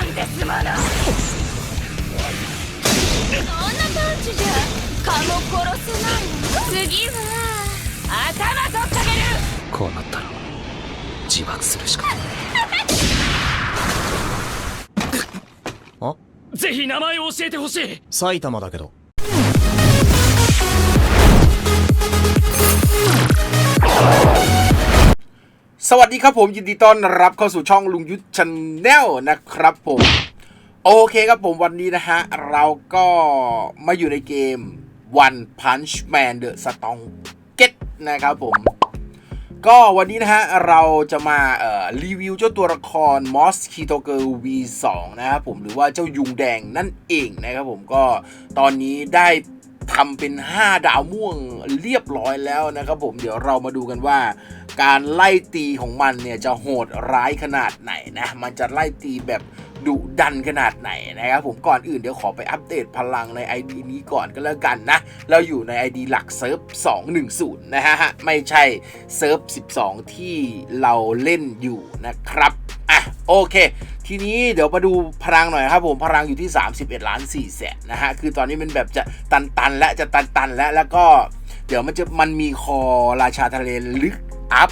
なんですもの。そんなパンチじゃ。蚊も殺せないわ次は。頭取っかける。こうなったら自爆するしか。あ？ぜひ名前を教えてほしい。埼玉だけど สวัสดีครับผมยินดีต้อนรับเข้าสู่ช่องลุงยุทธชาแนลนะครับผมโอเคครับผมวันนี้นะฮะ เราก็มาอยู่ในเกม One Punch Man The Strong Get นะครับผม ก็วันนี้นะฮะ เราจะมาเอ่อรีวิวเจ้าตัวละคร Moss k i t o g e r V2 นะครับผมหรือว่าเจ้ายุงแดงนั่นเองนะครับผมก็ตอนนี้ได้ทำเป็น 5 ดาวม่วงเรียบร้อยแล้วนะครับผมเดี๋ยวเรามาดูกันว่า การไล่ตีของมันเนี่ยจะโหดร้ายขนาดไหนนะ มันจะไล่ตีแบบดุดันขนาดไหนนะครับผมก่อนอื่นเดี๋ยวขอไปอัปเดตพลังใน ID นี้ก่อนก็แล้วกันนะ เราอยู่ใน ID หลักเซิร์ฟ 210 นะฮะ ไม่ใช่เซิร์ฟ 12 ที่เราเล่นอยู่นะครับอะโอเค ทีนี้เดี๋ยวมาดูพลังหน่อยครับผมพลังอยู่ที่ 31 ล้าน4แสนนะฮะ คือตอนนี้มันแบบจะตันๆและจะตันๆและแล้วก็เดี๋ยวมันจะมันมีคอราชาทะเลลึก อัพ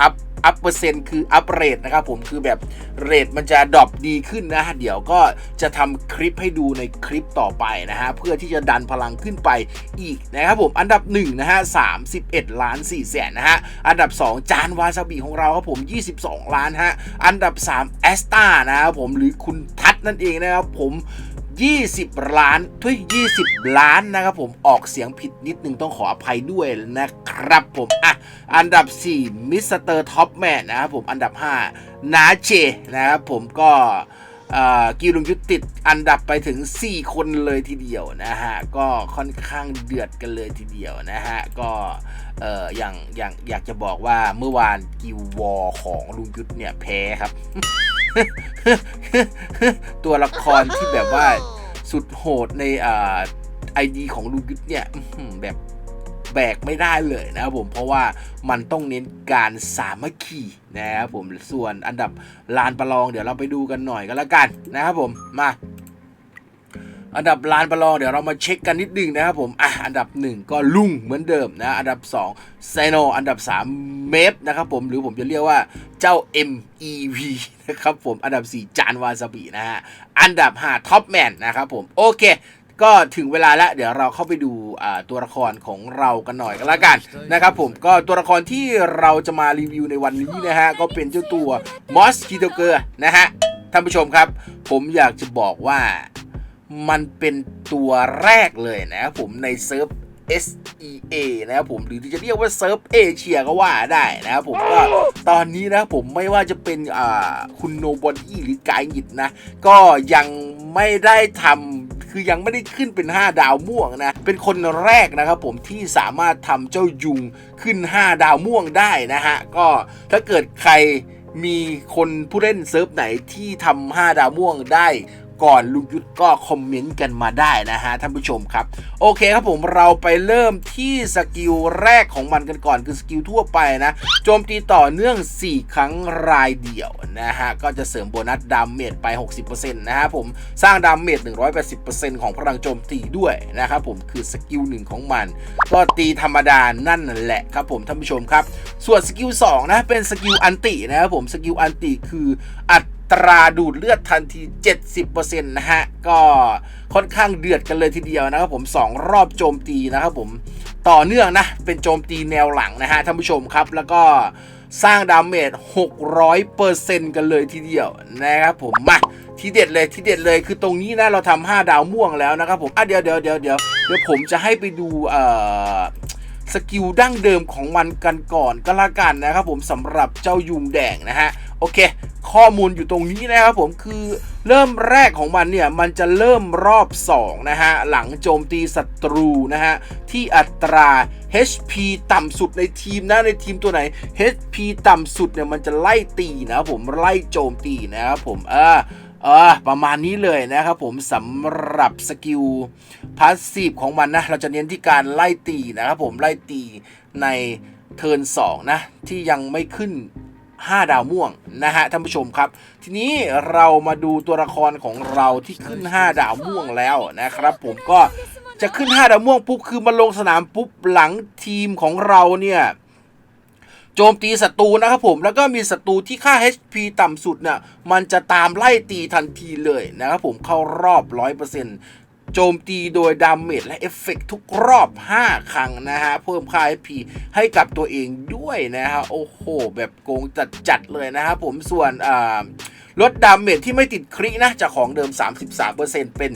อัพอัพเปอร์เซ็นต์คืออัพเรทนะครับผมคือแบบเรทมันจะดรอปดีขึ้นนะฮะเดี๋ยวก็จะทำคลิปให้ดูในคลิปต่อไปนะฮะเพื่อที่จะดันพลังขึ้นไปอีกนะครับผมอันดับ1นะฮะ31ล้าน4แสนนะฮะอันดับ 2 จานวาซาบิของเราครับผม 22 ล้านฮะอันดับ3แอสตานะครับผมหรือคุณทัศน์นั่นเองนะครับผม 20 ล้านทุย20 ล้านนะครับผมออกเสียงผิดนิดนึงต้องขออภัยด้วยนะครับผมอะอันดับ 4 มิสเตอร์ท็อปแมนนะครับผมอันดับ 5 นาเจนะครับผมก็กิลุงยุทธติดอันดับไปถึง 4 คนเลยทีเดียวนะฮะ ก็ค่อนข้างเดือดกันเลยทีเดียวนะฮะ ก็เอออย่างอย่างอยากจะบอกว่าเมื่อวานกิววอของลุงยุทธเนี่ยแพ้ครับ ตัวละครที่แบบว่าสุดโหดในอ่าไอดีของลูยุทธเนี่ยแบบแบกไม่ได้เลยนะครับผมเพราะว่ามันต้องเน้นการสามัคคีนะครับผมส่วนอันดับลานประลองเดี๋ยวเราไปดูกันหน่อยก็แล้วกันนะครับผมมา อันดับลานประลองเดี๋ยวเรามาเช็คกันนิดนึงนะครับผมอะอันดับ 1 ก็ลุงเหมือนเดิมนะอันดับ2ไซโนอันดับ 3 เมฟนะครับผมหรือผมจะเรียกว่าเจ้า MEV นะครับผมอันดับ 4 จานวาซาบินะฮะอันดับ 5 ท็อปแมนนะครับผมโอเคก็ถึงเวลาแล้วเดี๋ยวเราเข้าไปดูตัวละครของเรากันหน่อยกันละกันนะครับผมก็ตัวละครที่เราจะมารีวิวในวันนี้นะฮะก็เป็นเจ้าตัวมอสคิโตเกอร์นะฮะท่านผู้ชมครับ ผมอยากจะบอกว่า มันเป็นตัวแรกเลยนะครับผมในเซิร์ฟ SEA นะครับผมหรือที่จะเรียกว่าเซิร์ฟเอเชียก็ว่าได้นะครับผมก็ตอนนี้นะครับผมไม่ว่าจะเป็นคุณโนบอดี้หรือกายหยิดนะ ก็ยังไม่ได้ทำคือยังไม่ได้ขึ้นเป็น 5 ดาวม่วงนะ เป็นคนแรกนะครับผมที่สามารถทำเจ้ายุงขึ้น 5 ดาวม่วงได้นะฮะ ก็ถ้าเกิดใครมีคนผู้เล่นเซิร์ฟไหนที่ทำ5ดาวม่วงได้ ก่อนลุงยุทธก็คอมเมนต์กันมาได้นะฮะท่านผู้ชมครับ โอเคครับผมเราไปเริ่มที่สกิลแรกของมันกันก่อนคือสกิลทั่วไปนะโจมตีต่อเนื่อง 4 ครั้งรายเดียวนะฮะก็จะเสริมโบนัสดาเมจไป 60%นะฮะผมสร้างดาเมจ180%ของพลังโจมตีด้วยนะครับผมคือสกิลหนึ่งของมัน ก็ตีธรรมดานั่นแหละครับผมท่านผู้ชมครับ ส่วนสกิล2นะเป็นสกิลอันตินะครับผมสกิลอันติคืออั ตราดูดเลือดทันที 70%นะฮะ ก็ค่อนข้างเดือดกันเลยทีเดียวนะครับผม 2 รอบโจมตีนะครับผม ต่อเนื่องนะ เป็นโจมตีแนวหลังนะฮะท่านผู้ชมครับ แล้วก็สร้างดาเมจ 600%กันเลยทีเดียวนะครับผม มาทีเด็ดเลยทีเด็ดเลยคือตรงนี้นะเราทำ5ดาวม่วงแล้วนะครับผมอะเดี๋ยวเดี๋ยวเดี๋ยวเดี๋ยวเดี๋ยวผมจะให้ไปดูเอ่อสกิลดั้งเดิมของมันกันก่อนก็แล้วกันนะครับผมสำหรับเจ้ายุงแดงนะฮะ โอเค ข้อมูลอยู่ตรงนี้นะครับผมคือเริ่มแรกของมันเนี่ย มันจะเริ่มรอบ 2 นะฮะ หลังโจมตีศัตรูนะฮะ ที่อัตรา HP ต่ำสุดในทีมนะในทีมตัวไหน HP ต่ำสุดเนี่ย มันจะไล่ตีนะครับผมไล่โจมตีนะครับผมเออเออประมาณนี้เลยนะครับผมสำหรับสกิลพาสซีฟของมันนะ เราจะเน้นที่การไล่ตีนะครับผมไล่ตีในเทิร์น2นะ ที่ยังไม่ขึ้น 5 ดาวม่วงนะฮะท่านผู้ชมครับ ทีนี้เรามาดูตัวละครของเราที่ขึ้น 5 ดาวม่วงแล้วนะครับ ผมก็จะขึ้น 5 ดาวม่วงปุ๊บคือมาลงสนามปุ๊บหลังทีมของเราเนี่ยโจมตีศัตรูนะครับผมแล้วก็มีศัตรูที่ค่า HP ต่ำสุดเนี่ยมันจะตามไล่ตีทันทีเลยนะครับผมเข้ารอบ 100% โจมตีโดยดาเมจและเอฟเฟกต์ทุกรอบ 5 ครั้งนะฮะ เพิ่มค่า HP ให้กับตัวเองด้วยนะฮะ โอ้โห แบบโกงจัดๆเลยนะครับผมส่วนอ่าลดดาเมจที่ไม่ติดครินะจากของเดิม 33%เป็น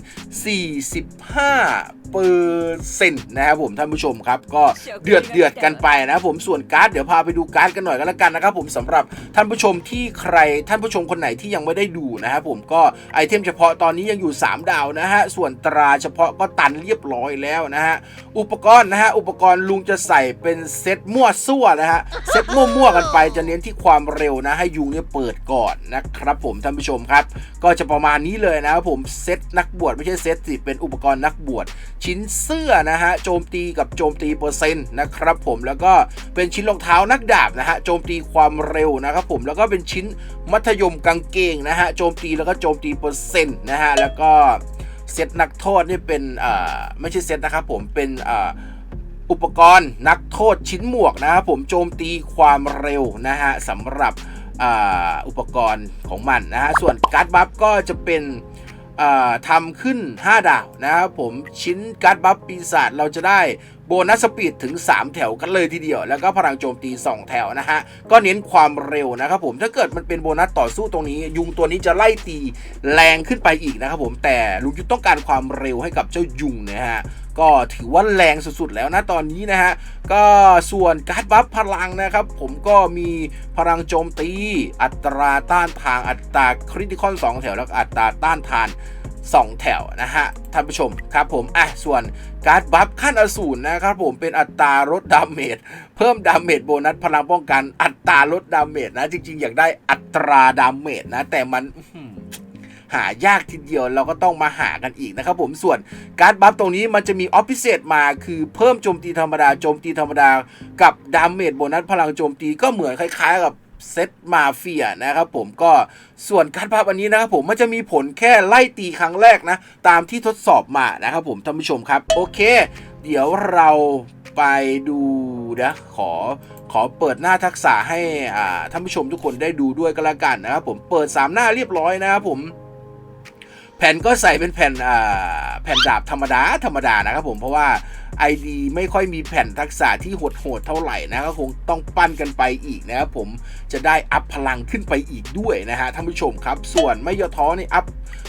45 เปอร์เซ็นต์นะครับผมท่านผู้ชมครับ ก็เดือดเดือดๆกันไปนะครับผมส่วนการ์ดเดี๋ยวพาไปดูการ์ดกันหน่อยก็แล้วกันนะครับผมสำหรับท่านผู้ชมที่ใครท่านผู้ชมคนไหนที่ยังไม่ได้ดูนะครับผมก็ไอเทมเฉพาะตอนนี้ยังอยู่ 3 ดาวนะฮะส่วนตราเฉพาะก็ตันเรียบร้อยแล้วนะฮะอุปกรณ์นะฮะอุปกรณ์ลุงจะใส่เป็นเซตมั่วซั่วนะฮะเซตมั่วๆกันไปจะเน้นที่ความเร็วนะให้ยุงเนี่ยเปิดก่อนนะครับผมท่านผู้ชมครับ ก็จะประมาณนี้เลยนะครับผมเซตนักบวชไม่ใช่เซตสิเป็นอุปกรณ์นักบวชชิ้นเสื้อนะฮะโจมตีกับโจมตีเปอร์เซ็นต์นะครับผมแล้วก็เป็นชิ้นรองเท้านักดาบนะฮะโจมตีความเร็วนะครับผมแล้วก็เป็นชิ้นมัธยมกางเกงนะฮะโจมตีแล้วก็โจมตีเปอร์เซ็นต์นะฮะแล้วก็เซตนักโทษนี่เป็นอ่าไม่ใช่เซตนะครับผมเป็นอ่าอุปกรณ์นักโทษชิ้นหมวกนะครับผมโจมตีความเร็วนะฮะสำหรับอ,อุปกรณ์ของมันนะฮะส่วนการ์ดบัฟก็จะเป็น ทำขึ้น 5 ดาวนะครับผมชิ้นการ์ดบัฟปีศาจเราจะได้โบนัสสปีดถึง 3 แถวกันเลยทีเดียว แล้วก็พลังโจมตี 2 แถวนะฮะ ก็เน้นความเร็วนะครับผมถ้าเกิดมันเป็นโบนัสต่อสู้ตรงนี้ ยุงตัวนี้จะไล่ตีแรงขึ้นไปอีกนะครับผมแต่ลุงยุทธต้องการความเร็วให้กับเจ้ายุงนะฮะ ก็ถือว่าแรงสุดๆแล้วนะตอนนี้นะฮะ ก็ส่วนการ์ดบัฟพลังนะครับ ผมก็มีพลังโจมตี อัตราต้านทานอัตราคริติคอน2แถวแล้วอัตราต้านทาน 2 แถวนะฮะท่านผู้ชมครับผมอะส่วนการ์ดบัฟขั้นอสูรนะครับผมเป็นอัตราลดดาเมจเพิ่มดาเมจโบนัสพลังป้องกันอัตราลดดาเมจนะ จริงๆ อยากได้อัตราดาเมจนะ แต่มัน หายากทีเดียวเราก็ต้องมาหากันอีกนะครับผมส่วนการ์ดบัฟตรงนี้มันจะมีออฟฟิเศษมาคือเพิ่มโจมตีธรรมดาโจมตีธรรมดา กับดาเมจโบนัสพลังโจมตีก็เหมือนคล้ายๆกับเซตมาเฟียนะครับผมก็ส่วนการ์ดบัฟอันนี้นะครับผมมันจะมีผลแค่ไล่ตีครั้งแรกนะ ตามที่ทดสอบมานะครับผมท่านผู้ชมครับ โอเค เดี๋ยวเราไปดูนะขอขอเปิดหน้าทักษะให้อ่าท่านผู้ชมทุกคนได้ดูด้วยก็แล้วกันนะครับผมเปิด 3 หน้าเรียบร้อยนะครับผม แผ่นก็ใส่เป็นแผ่นอ่าแผ่นดาบธรรมดาธรรมดานะครับผมเพราะว่า ID ไม่ค่อยมีแผ่นทักษะที่โหดๆเท่าไหร่นะก็คงต้องปั้นกันไปอีกนะครับผมจะได้อัพพลังขึ้นไปอีกด้วยนะฮะท่านผู้ชมครับ ส่วนไม่ย่อท้อนี่อัพ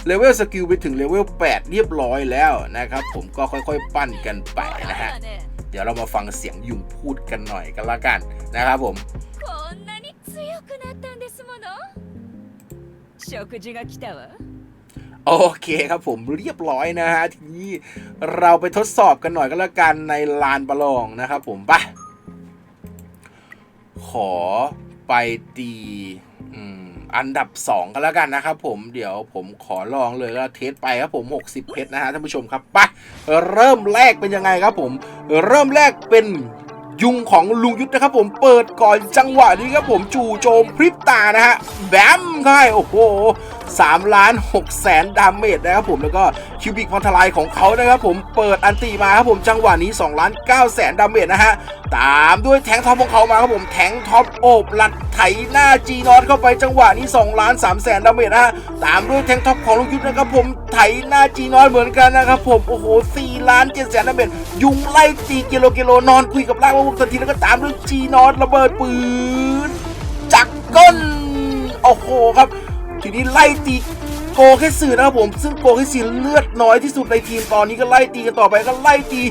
เลเวลสกิลไปถึงเลเวล8เรียบร้อยแล้วนะครับผมก็ค่อยๆ ปั้นกันไปนะฮะ เดี๋ยวเรามาฟังเสียงยุงพูดกันหน่อยกันละกันนะครับผม こんなに強くなったんですもの食事が来たわ โอเคครับผมเรียบร้อยนะฮะ ทีนี้เราไปทดสอบกันหน่อยก็แล้วกันในลานประลองนะครับผมปะขอไปตีอันดับ 2 กันแล้วกันนะครับผมเดี๋ยวผมขอลองเลยแล้วเทสไปครับผม 60 เพชรนะฮะท่านผู้ชมครับปะเริ่มแรกเป็นยังไงครับผม เริ่มแรกเป็นยุงของลุงยุทธนะครับผมเปิดก่อนจังหวะนี้ครับผมจู่โจมพริบตานะฮะแบมให้โอ้โห3ล้าน6แสนดาเมจนะครับผมแล้วก็คิวบิกพันทลายของเขานะครับผมเปิดอันตีมาครับผมจังหวะนี้2ล้าน9แสนดาเมจนะฮะตามด้วยแทงท็อปของเขามาครับผมแทงท็อปโอบลัดไถหน้าจีนอตเข้าไปจังหวะนี้2ล้าน3แสนดาเมจนะฮะตามด้วยแทงท็อปของลุงยุทธนะครับผมไถหน้าจีนอตเหมือนกันนะครับผมโอ้โห4ล้าน7แสนดาเมจยุงไล่ตีกิโลกิโลนอนคุยกับร่างว่าทันทีแล้วก็ตามด้วยจีนอตระเบิดปืนจักก้นโอ้โหครับ ทีนี้ไล่ตีโกแค่สื่อนะครับผม ซึ่งโกแค่สื่อเลือดน้อยที่สุดในทีมตอนนี้ก็ไล่ตีกันต่อไปก็ไล่ตี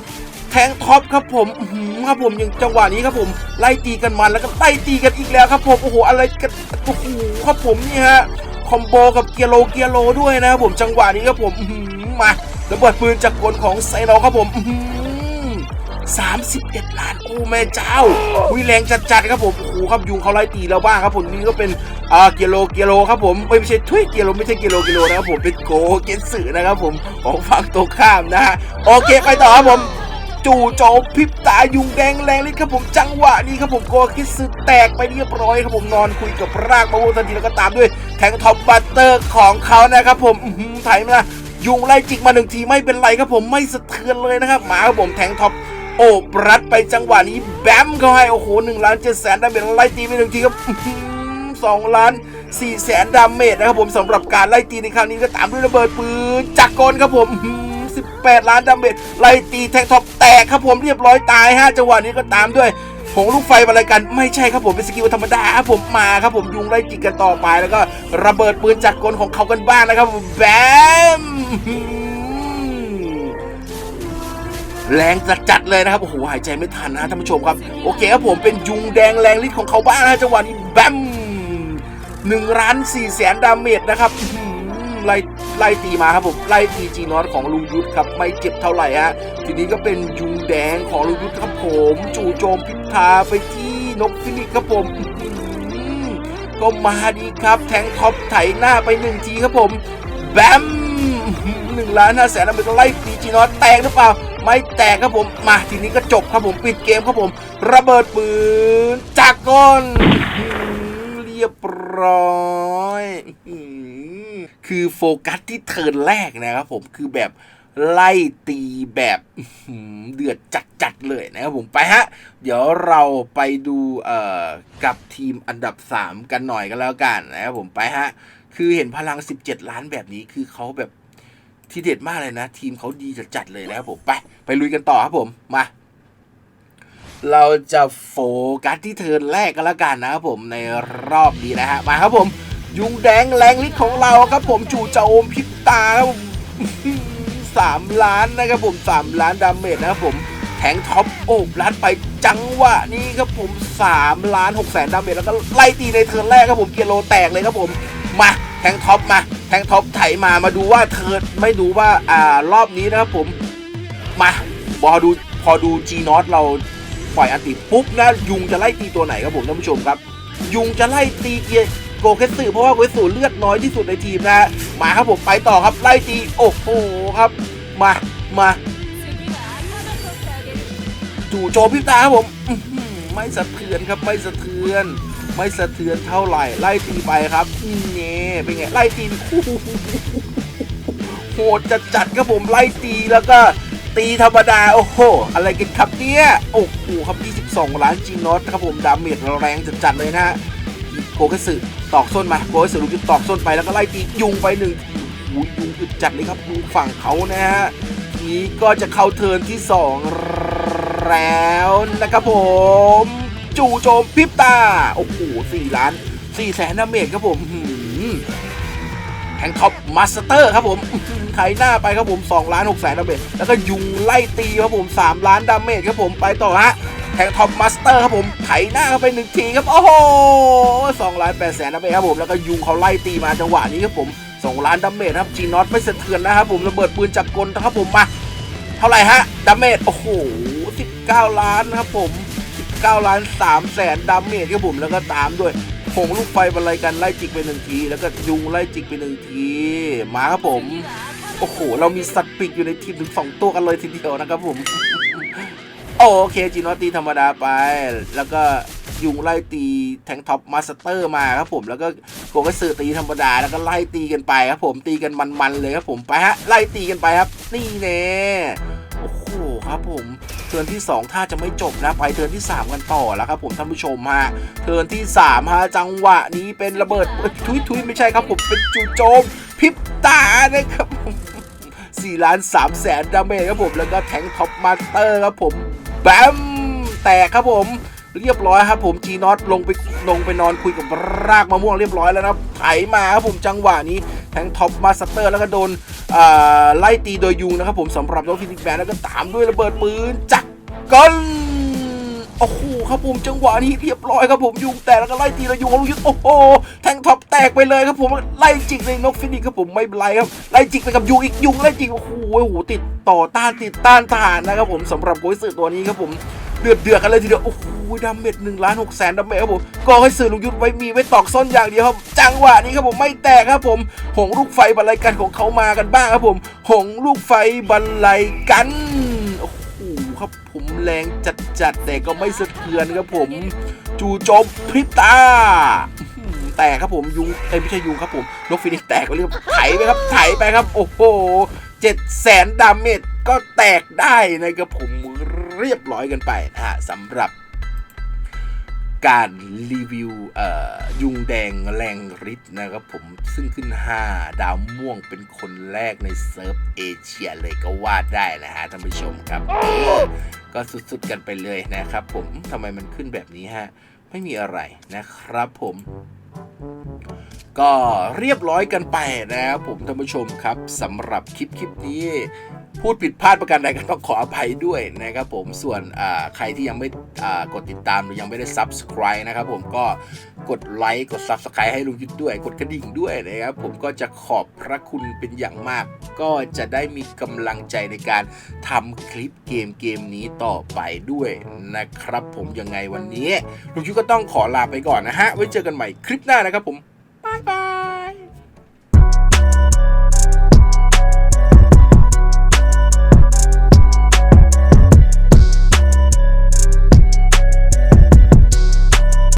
แทงท็อปครับผมอื้อหือครับผมอย่างจังหวะนี้ครับผม ไล่ตีกันมันแล้วก็ไล่ตีกันอีกแล้วครับผมโอ้โหอะไรกันโอ้โหครับผมนี่ฮะคอมโบกับเกียร์โลเกียร์โลด้วยนะครับผมจังหวะนี้ครับผมหือมาระเบิดปืนจากกลของไซโนครับผมหือ 31 ล้านโอ้แม่เจ้าหุยแรงจัดๆครับผมโอ้โหครับยุงเขาไล่ตีเราบ้างครับผมนี่ก็เป็นอ่าเกียโลเกียโลครับผมไม่ใช่ทุยเกียโลไม่ใช่เกียโลเกียโลนะครับผมเป็นโกเกนสึนะครับผมของฝั่งตรงข้ามนะฮะโอเคไปต่อครับผมจู่โจมพริบตายุงแดงแรงเลยครับผมจังหวะนี้ครับผมโกคิสึแตกไปเรียบร้อยครับผมนอนคุยกับรากมะม่วงทันทีแล้วก็ตามด้วยแทงท็อปบัตเตอร์ของเขานะครับผมอื้อหือไถมานะยุงไล่จิกมาหนึ่งทีไม่เป็นไรครับผมไม่สะเทือนเลยนะครับหมาครับผมแทงท็อป โอบรัดไปจังหวะนี้แบมเขาให้โอ้โหหนึ่งล้านเจ็ดแสนดาเมจไล่ตีไปหนึ่งทีครับสองล้านสี่แสนดาเมจนะครับผมสำหรับการไล่ตีในครั้งนี้ก็ตามด้วยระเบิดปืนจากรกลครับผมอื้อหือ18ล้านดาเมจไล่ตีแทงท็อปแตกครับผมเรียบร้อยตายฮะจังหวะนี้ก็ตามด้วยผงลูกไฟอะไรกันไม่ใช่ครับผมเป็นสกิลธรรมดาครับผมมาครับผมยุงไล่จิกกันต่อไปแล้วก็ระเบิดปืนจากรกลของเขากันบ้างนะครับผมแบม แรงจัดๆเลยนะครับโอ้โหหายใจไม่ทันนะท่านผู้ชมครับ โอเคครับผมเป็นยุงแดงแรงฤทธิ์ของเขาบ้างนะจังหวะนี้แบมหนึ่งล้านสี่แสนดาเมจนะครับไล่ไล่ตีมาครับผมไล่ตีจีนอตของลุงยุทธครับไม่เจ็บเท่าไหร่ฮะทีนี้ก็เป็นยุงแดงของลุงยุทธครับผม จู่โจมพิธาไปที่นกฟินิกครับผมก็มาดีครับ แทงท็อปไถหน้าไปหนึ่งทีครับผม แบมหนึ่งล้านห้าแสนดาเมจไล่ตีจีนอตแตกหรือเปล่า ไม่แตกครับผมมาทีนี้ก็จบครับผมปิดเกมครับผม ระเบิดปืนจากก้นเรียบร้อยคือโฟกัสที่เทิร์นแรกนะครับผมคือแบบไล่ตีแบบอื้อหือเดือดจัดๆเลยนะครับผมไปฮะ เดี๋ยวเราไปดูเอ่อกับทีมอันดับ 3 กันหน่อยกันแล้วกันนะครับผมไปฮะ คือเห็นพลัง 17 ล้านแบบนี้คือเขาแบบ ที่เด็ดมากเลยนะ ทีมเขาดีจัดๆเลยนะครับผมไปไปลุยกันต่อครับผมมาเราจะโฟกัสที่เทิร์นแรกกันแล้วกันนะครับผมในรอบนี้นะฮะมาครับผม ยุงแดงแรงฤทธิ์ของเราครับผมจู่โจมพริบตาครับสามล้านนะครับผมสามล้านดาเมจนะครับผมแทงท็อปโอบลัดไปจังหวะนี้ครับผม3ล้าน6แสนดาเมจแล้วก็ไล่ตีในเทิร์นแรกครับผมเกียร์โลแตกเลยครับผมมา แทงท็อปมา แทงท็อปไถมามาดูว่าเธอไม่ดูว่าอ่ารอบนี้นะครับผมมาบอดูพอดูจีนอตเราปล่อยอันติปุ๊บนะยุงจะไล่ตีตัวไหนครับผมท่านผู้ชมครับ ยุงจะไล่ตีเกียร์โกเกสึเพราะว่าโกเกสึเลือดน้อยที่สุดในทีมนะมาครับผมไปต่อครับไล่ตีโอ้โหครับมามาจู่โจมพิตาครับผมไม่สะเทือนครับไม่สะเทือน ไม่สะเทือนเท่าไหร่ ไล่ตีไปครับนี่เป็นไง ไล่ตีคู่โหดจัดจัดๆครับผมไล่ตีแล้วก็ตีธรรมดา โอ้โห อะไรกันครับเนี่ยโอ้โหครับ 22 ล้านจีนอตครับผมดาเมจแรงจัดจัดเลยนะฮะโกกสึตอกส้นมาโกกสึลูกจุดตอกส้นไปแล้วก็ไล่ตียุงไปหนึ่งโอ้โหยุงอึดจัดเลยครับยุงฝั่งเขานะฮะนี้ก็จะเข้าเทิร์นที่ 2 แล้วนะครับผม จู่โจมพริบตา โอ้โห4ล้าน4แสนดาเมจครับผมแทงท็อปมาสเตอร์ครับผมอื้อหือไถหน้าไปครับผม2ล้าน6แสนดาเมจแล้วก็ยุงไล่ตีครับผม3ล้านดาเมจครับผมไปต่อฮะแทงท็อปมาสเตอร์ครับผมไถหน้าเข้าไปหนึ่งทีครับโอ้โห2ล้าน8แสนดาเมจครับผมแล้วก็ยุงเขาไล่ตีมาจังหวะนี้ครับผม2ล้านดาเมจครับจีนอตไม่สะเทือนนะครับผมระเบิดปืนจากกลนะครับผมมาเท่าไหร่ฮะดาเมจโอ้โห19ล้านครับผม 9 ล้าน3แสนดาเมจครับผมแล้วก็ตามด้วยผงลูกไฟบรรลัยกันไล่จิกไปหนึ่งที แล้วก็ยุงไล่จิกไปหนึ่งทีมาครับผม โอ้โห เรามีสัตว์ปีกอยู่ในทีมถึง2ตัวกันเลยทีเดียวนะครับผมโอเคจีนอตตีธรรมดาไป แล้วก็ยุงไล่ตีแทงท็อปมาสเตอร์มาครับผมแล้วก็โกกสือตีธรรมดาแล้วก็ไล่ตีกันไปครับผมตีกันมันๆเลยครับผมไปฮะไล่ตีกันไปครับนี่แน่ โอ้โหครับผมเทิร์นที่ 2 ถ้าจะไม่จบนะไปเทิร์นที่ 3 กันต่อแล้วครับผมท่านผู้ชมฮะเทิร์นที่3ฮะจังหวะนี้เป็นระเบิดทุยทุยไม่ใช่ครับผมเป็นจู่โจมพิบตานะครับผม4ล้าน3แสนดาเมจครับผมแล้วก็แทงท็อปมาสเตอร์ครับผมแบมแตกครับผมเรียบร้อยครับผมจีนอตลงไปลงไปนอนคุยกับรากมะม่วงเรียบร้อยแล้วนะไถมาครับผมจังหวะนี้ ทงท็อปมาสเตอร์แล้วก็โดนไล่ตีโดยยุงนะครับผมสำหรับรถฟินิกแบนแล้วก็ตามด้วยระเบิดปืนจักก้นโอ้โหครับผมจังหวะนี้เรียบร้อยครับผมยุงแตกแล้วก็ไล่ตีแล้วยุงของลูกยุทธโอ้โหแทงท็อปแตกไปเลยครับผมไล่จิกเลยนกฟินิกครับผมไม่เป็นไรครับไล่จิกไปกับยุงอีกยุงไล่จิกโอ้โหโอ้โหติดต่อต้านติดต้านทหารนะครับผมสำหรับโกยสือตัวนี้ครับผม เดือดเดือดกันเลยทีเดียว โอ้โหดาเมจหนึ่งล้านหกแสนดาเมจครับผมก็ให้สื่อลุงยุทธไว้มีไว้ตอกส้นอย่างเดียวครับ จังหวะนี้ครับผมไม่แตกครับผม หงลูกไฟบรรลัยกันของเขามากันบ้างครับผม หงลูกไฟบรรลัยกัน โอ้โหครับผมแรงจัดๆแต่ก็ไม่สะเทือนครับผม จูโจมพริบตาแตกครับผมยุงเอ้ไม่ใช่ยุงครับผมนกฟินิกแตกก็เรียกไถไปครับไถไปครับ โอ้โหเจ็ดแสนดาเมจก็แตกได้นะครับผม เรียบร้อยกันไปนะฮะสำหรับการรีวิวยุงแดงแรงฤทธิ์นะครับผมซึ่งขึ้น 5 ดาวม่วงเป็นคนแรกในเซิร์ฟเอเชียเลยก็ว่าได้นะฮะท่านผู้ชมครับ ก็สุดๆกันไปเลยนะครับผมทำไมมันขึ้นแบบนี้ฮะ ไม่มีอะไรนะครับผมก็เรียบร้อยกันไปนะครับผมท่านผู้ชมครับสำหรับคลิปคลิปนี้ พูดผิดพลาดประการใดก็ต้องขออภัยด้วยนะครับผมส่วนใครที่ยังไม่กดติดตามหรือยังไม่ได้ subscribe นะครับผมก็กดไลค์กด subscribe ให้ลุงยุทธด้วย กดกระดิ่งด้วยนะครับผมก็จะขอบพระคุณเป็นอย่างมาก ก็จะได้มีกำลังใจในการทำคลิปเกมเกมนี้ต่อไปด้วยนะครับผมยังไงวันนี้ลุงยุทธก็ต้องขอลาไปก่อนนะฮะไว้เจอกันใหม่คลิปหน้านะครับผมบ๊ายบาย